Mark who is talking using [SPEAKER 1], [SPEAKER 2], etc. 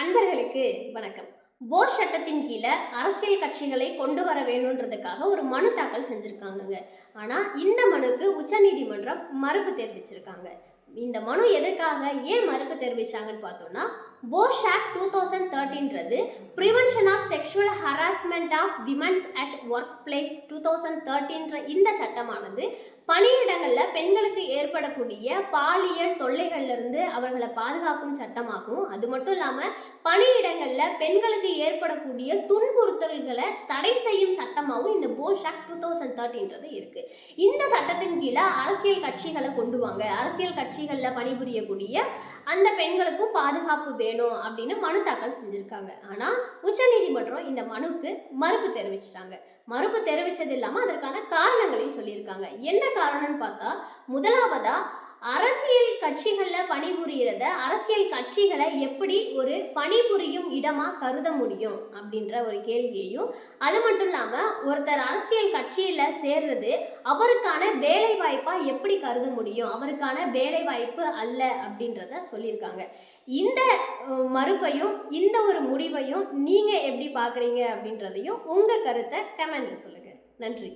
[SPEAKER 1] அன்பர்களுக்கு வணக்கம். போர் சட்டத்தின் கீழே அரசியல் கட்சிகளை கொண்டு வர வேணுன்றதுக்காக ஒரு மனு தாக்கல் செஞ்சுருக்காங்கங்க. ஆனால் இந்த மனுக்கு உச்சநீதிமன்றம் மறுப்பு தெரிவிச்சிருக்காங்க. இந்த மனு எதுக்காக ஏன் மறுப்பு தெரிவிச்சாங்கன்னு பார்த்தோம்னா POSH two thousand தேர்ட்டின்றது prevention of harassment of womens at work place two thousand தேர்ட்டின்ற இந்த சட்டமானது பணியிடங்களில் பெண்களுக்கு ஏற்படக்கூடிய பாலியல் தொல்லைகள்லேருந்து அவர்களை பாதுகாக்கும் சட்டமாகும். அது மட்டும் இல்லாமல் பணியிடங்களில் பெண்களுக்கு ஏற்படக்கூடிய துன்புறுத்தல்களை தடை செய்யும் சட்டமாகவும் இந்த போஷாக் டூ தௌசண்ட் தேர்ட்டின்றது இருக்குது இந்த சட்டத்தின் கீழே அரசியல் கட்சிகளை கொண்டு வாங்க அரசியல் கட்சிகளில் பணிபுரியக்கூடிய அந்த பெண்களுக்கும் பாதுகாப்பு வேணும் அப்படின்னு மனு தாக்கல் செஞ்சுருக்காங்க. ஆனால் உச்சநீதிமன்றம் இந்த மனுக்கு மறுப்பு தெரிவிச்சிட்டாங்க. மறுப்பு தெரிவித்தது இல்லாமல் அதற்கான காரணங்களையும் சொல்லியிருக்காங்க. என்ன காரணம்னு பார்த்தா முதலாவதா அரசியல் கட்சிகளில் பணிபுரியறத அரசியல் கட்சிகளை எப்படி ஒரு பணிபுரியும் இடமா கருத முடியும் அப்படின்ற ஒரு கேள்வியையும் அது மட்டும் இல்லாமல் ஒருத்தர் அரசியல் கட்சியில் சேர்றது அவருக்கான வேலை வாய்ப்பா எப்படி கருத முடியும் அவருக்கான வேலை வாய்ப்பு அல்ல அப்படின்றத சொல்லியிருக்காங்க. இந்த மறுப்பையும் இந்த ஒரு முடிவையும் நீங்கள் எப்படி பார்க்குறீங்க அப்படின்றதையும் உங்கள் கருத்தை கமெண்ட்ல சொல்லுங்கள் நன்றி.